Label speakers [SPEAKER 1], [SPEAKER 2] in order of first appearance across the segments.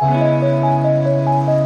[SPEAKER 1] બનાવેલું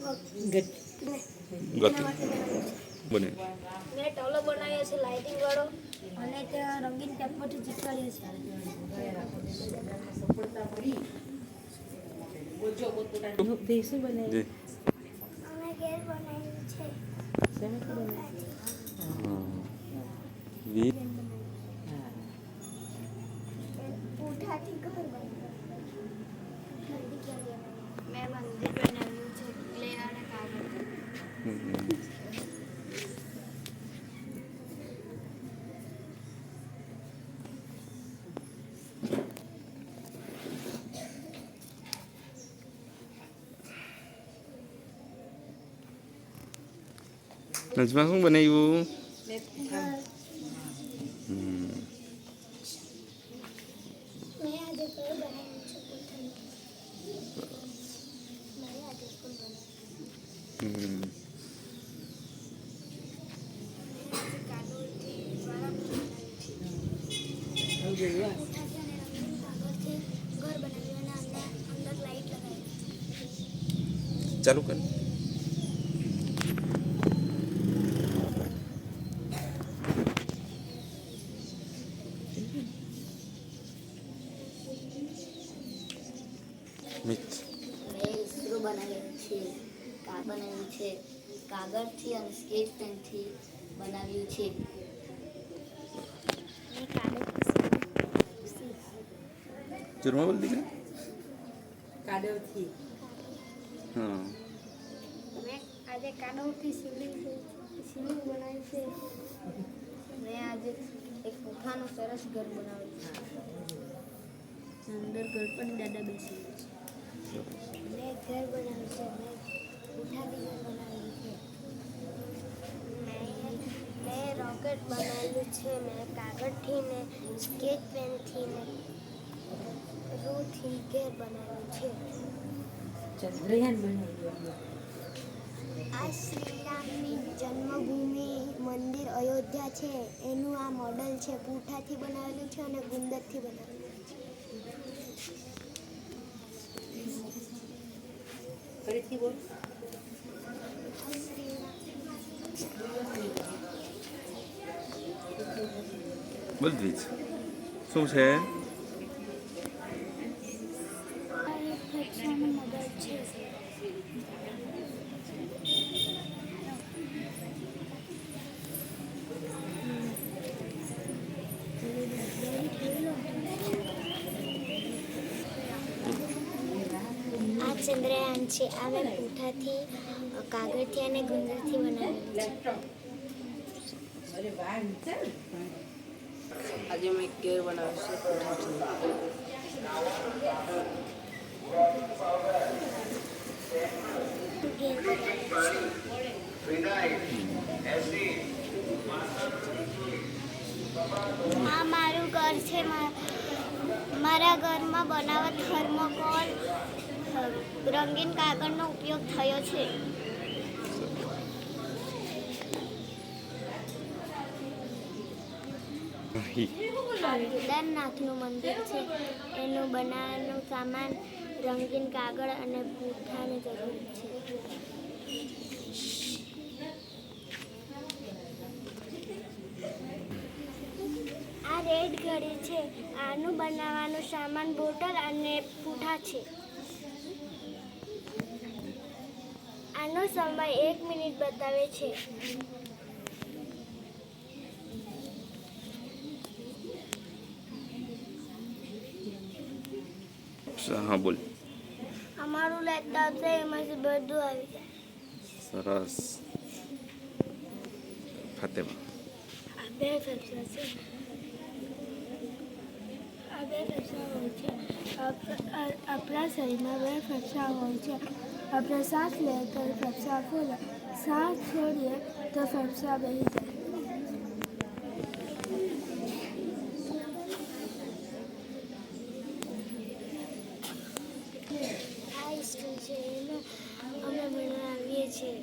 [SPEAKER 2] માટે
[SPEAKER 3] બને.
[SPEAKER 2] મેં ટોલો બનાવ્યો છે લાઇટિંગ વાળો. અને ત્યાં રંગીન પેપરથી ચીટકાવ્યો
[SPEAKER 3] જી.
[SPEAKER 1] અમે ઘેર બનાવ્યું છે
[SPEAKER 3] વી
[SPEAKER 1] પૂઠાથી ઘર બનાવ્યું મેં મંદિર બનાવ્યું છે ક્લે અને કાગળ
[SPEAKER 3] નજમા શું બનાવ્યું
[SPEAKER 1] મેં આજે ઘર બનાવ્યું છે પૂઠાનું મેં આજે સ્કૂલ બનાવ્યું
[SPEAKER 3] હમ.
[SPEAKER 1] કાગળથી વાળા બનાવ્યું છે પૂઠાથી અને રંગીન કાગળથી ઘર બનાવ્યું અને અંદર અંદર લાઈટ લગાવી
[SPEAKER 3] ચાલુ કર મિત
[SPEAKER 4] મેં ઇસરો બનાવેલું છે કાર બનાવ્યું છે. કાગળથી અને સ્કેચ પેનથી બનાવ્યું છે.
[SPEAKER 1] મેં કાગળથી
[SPEAKER 3] બોલ દીકરા.
[SPEAKER 5] કાદવથી
[SPEAKER 3] હા.
[SPEAKER 1] મેં આજે કાગળથી શિવલિંગ શિવલિંગ બનાવ્યું છે.
[SPEAKER 4] મેં આજે એક પૂઠાનું સરસ ઘર બનાવ્યું છે. અંદર ગણપતિ દાદા બેસી.
[SPEAKER 1] મેં ઘર બનાવ્યું છે મેં રોકેટ બનાવેલું છે મેં કાગળથી ને સ્કેચ પેનથી ને રૂથી ઘેર બનાવ્યું છે
[SPEAKER 5] ચંદ્રયાન બનાવ્યું
[SPEAKER 1] આ શ્રીરામની જન્મભૂમિ મંદિર અયોધ્યા છે. એનું આ મોડલ છે. પૂઠાથી બનાવેલું છે અને ગુંદરથી બનાવેલું છે.
[SPEAKER 5] ફરીથી બોલ.
[SPEAKER 3] બોલ દ્વિજ શું છે
[SPEAKER 1] ચંદ્રયાન છે આ મેં પૂઠાથી કાગળથી અને ગુંદરથી બનાવેલું છે
[SPEAKER 6] આજે મેં કેર બનાવ્યો છે.
[SPEAKER 1] આ મારું ઘર છે. મારા ઘરમાં બનાવવા થર્મોકોલ રંગીન કાગળનો ઉપયોગ થયો છે. કેદારનાથનું મંદિર છે. એનું બનાવવાનું સામાન, રંગીન કાગળ અને પૂઠાની જરૂર છે. આ રેડ ઘડી છે. આનું બનાવવાનું સામાન બોટલ અને પૂઠા છે. આનો સમય એક મિનિટ બતાવે છે.
[SPEAKER 3] હા બોલ.
[SPEAKER 1] અમારું લેતા આવશે એમાંથી બધું આવી જાય.
[SPEAKER 3] સરસ. ફાતેમા.
[SPEAKER 1] આ બે ફેફસા છે. આ બે ફેફસા હોય છે. આપણા શરીરમાં બે ફેફસા હોય છે. આપણે શ્વાસ લઈએ તો ફેફસા ખોલે. શ્વાસ છોડીએ તો ફેફસા બેસી જાય આ સ્કૂલ છે એમાં અમે ભણાવીએ છીએ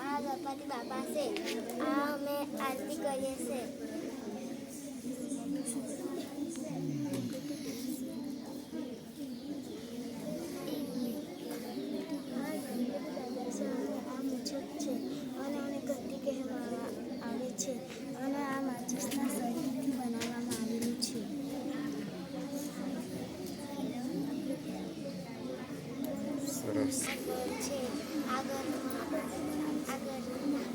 [SPEAKER 1] આ ગણપતિ બાપા છે આ અમે આરતી કરીએ છીએ આ મુછત છે અને આને ગદ્દી કહેવામાં આવે છે અને આ માચીસના શરીરથી બનાવવામાં આવેલું છે ઘર છે. આગળ આગળ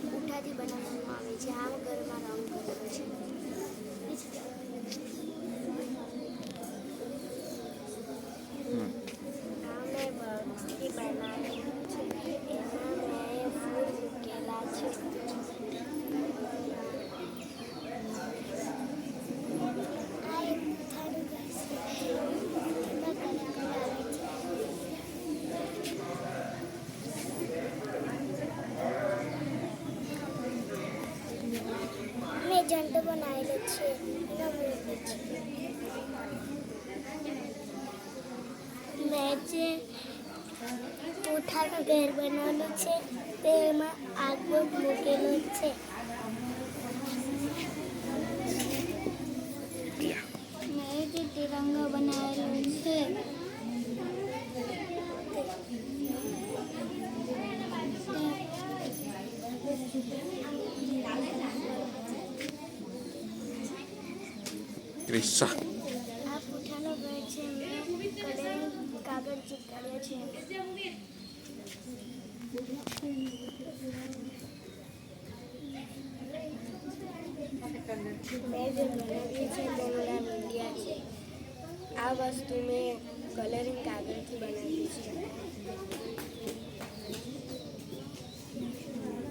[SPEAKER 1] ઉઠાથી બનાવવામાં આવે છે આ ઘરમાં રંગ કરેલો છે આ મેં બક્સથી બનાવેલું છે એમાં મેં ફૂલ મૂકેલા છે આ એક ઉઠાનું ઘર છે એમાં કલાકાર આવે છે મેં જંટો બનાવેલો છે એના મૂર્તિ છે મેં જે પૂઠાનું ઘર બનાવેલું છે. તેમાં આગળ મૂકેલું છે. તિરંગો બનાવેલો છે. આ પુઠાનો ઘર છે. કાગળ ચીકડ્યો છે. મેં જે બનાવી છે તેનું નામ ઇન્ડિયા છે. આ વસ્તુ મેં કલરિંગ કાગળથી બનાવી છે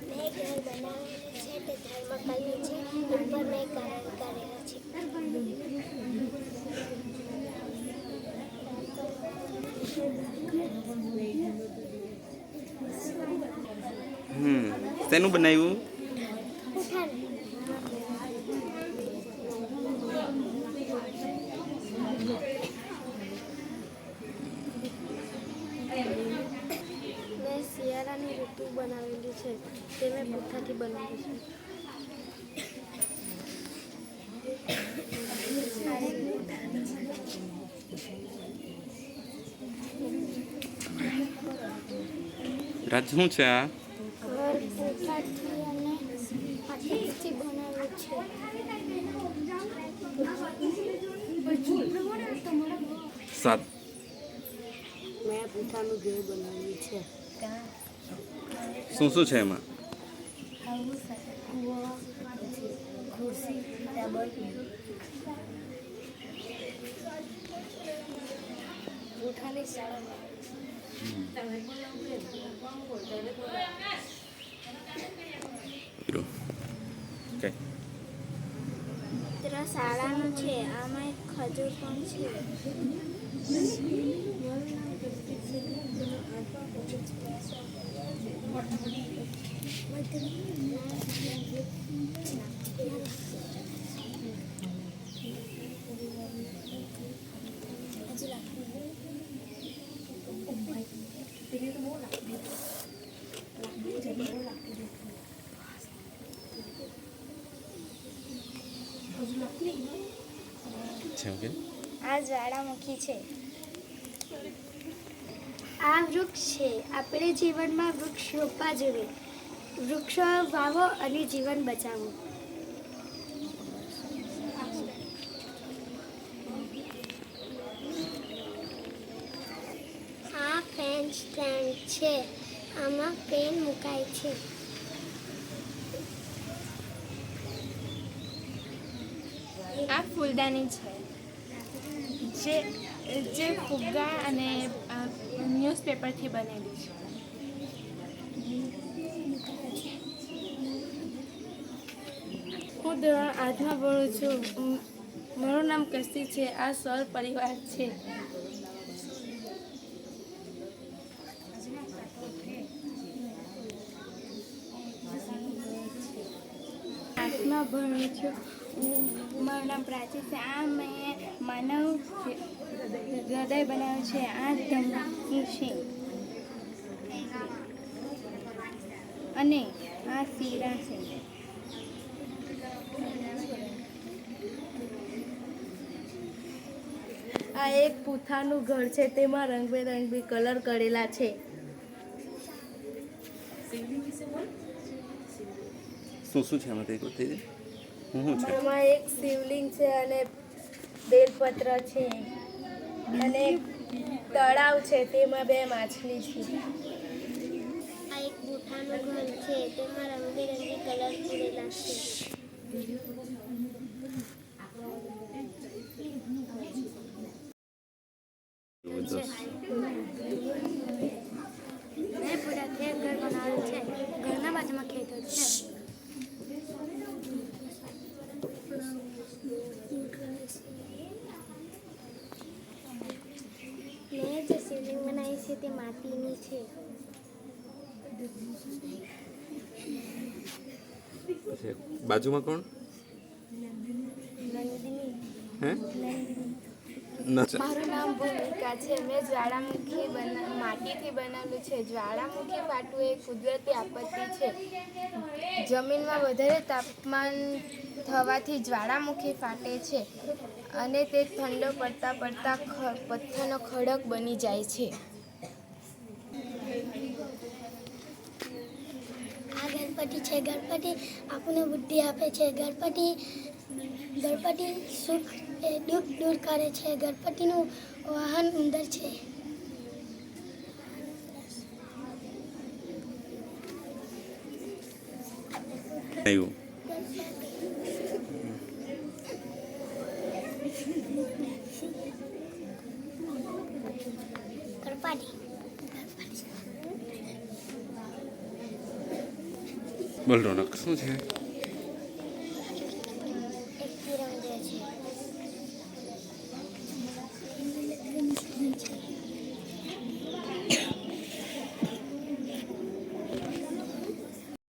[SPEAKER 1] મેં ઘર બનાવ્યું છે તે થર્મોકોલનું છે ઉપર મેં કલર કરેલો છે.
[SPEAKER 3] શેનું બનાવ્યું?
[SPEAKER 1] મેં શિયાળાની ઋતુ બનાવેલી છે તે મેં પૂઠાથી બનાવી છે.
[SPEAKER 3] રાજ શું છે આ
[SPEAKER 1] ઘર પૂઠાથી અને માટીથી બનાવ્યું છે
[SPEAKER 3] સાત
[SPEAKER 6] મેં ઘેર બનાવ્યું છે
[SPEAKER 3] શું શું છે એમાં?
[SPEAKER 1] ખુરશી ટેબલ પૂઠાની શાળા
[SPEAKER 3] છે. કઈ
[SPEAKER 1] હાજર પણ છે વર્લ્ડના પ્રસિદ્ધ આઠમા project Thank you.
[SPEAKER 3] Hozurlaklı inan છે ઓકે?
[SPEAKER 1] આ જ્વાળામુખી છે. આ વૃક્ષ છે. આપણે જીવનમાં વૃક્ષ રોપવા જોઈએ. વૃક્ષો વાવો અને જીવન બચાવો. આ પેન સ્ટેન્ડ છે. આમાં પેન મુકાય છે.
[SPEAKER 7] આ ફૂલદાની છે. જે જે ફુગ્ગા અને ન્યૂઝપેપરથી બનેલી છે. હું ધોરણ આઠમાં ભણું છું. મારું નામ કસ્તી છે. આ સૌર પરિવાર છે. આઠમાં ભણું છું. મારું નામ પ્રાચી છે. આ મેં માનવ હૃદય બનાવ્યું છે. આ ધમકી છે. અને આ શીરા છે.
[SPEAKER 4] આ એક પૂથાનું ઘર છે. તેમાં રંગબેરંગી કલર કરેલા છે.
[SPEAKER 3] શું શું છે એમાં કઈ થઈ દે હું છે?
[SPEAKER 4] એમાં એક શિવલિંગ છે અને બેલપત્ર છે. અને તળાવ છે તેમાં બે માછલી છે.
[SPEAKER 1] આ એક બુઠાનું ઘર છે. તેમાં રંગબેરંગી કલર પૂરેલા છે મેં પૂરા ખેત ઘર બનાવેલું છે ઘરના બાજુમાં ખેતર છે મેં જે સીલિંગ બનાવી છે તે માટીની છે
[SPEAKER 3] છે બાજુમાં કોણ?
[SPEAKER 7] મારું નામ ભૂમિકા છે. મેં જ્વાળામુખી બના માટીથી બનાવેલું છે. જ્વાળામુખી ફાટવું એ કુદરતી આપત્તિ છે. જમીનમાં વધારે તાપમાન થવાથી જ્વાળામુખી ફાટે છે અને તે ઠંડો પડતા પડતા પથ્થરનો ખડક બની જાય છે
[SPEAKER 1] આ ગણપતિ છે. ગણપતિ આપણને બુદ્ધિ આપે છે. ગણપતિ ગણપતિ સુખ એ દુઃખ દૂર કરે છે. ગણપતિનું વાહન ઉંદર છે.
[SPEAKER 3] આવ્યું. બોલ રોનક શું છે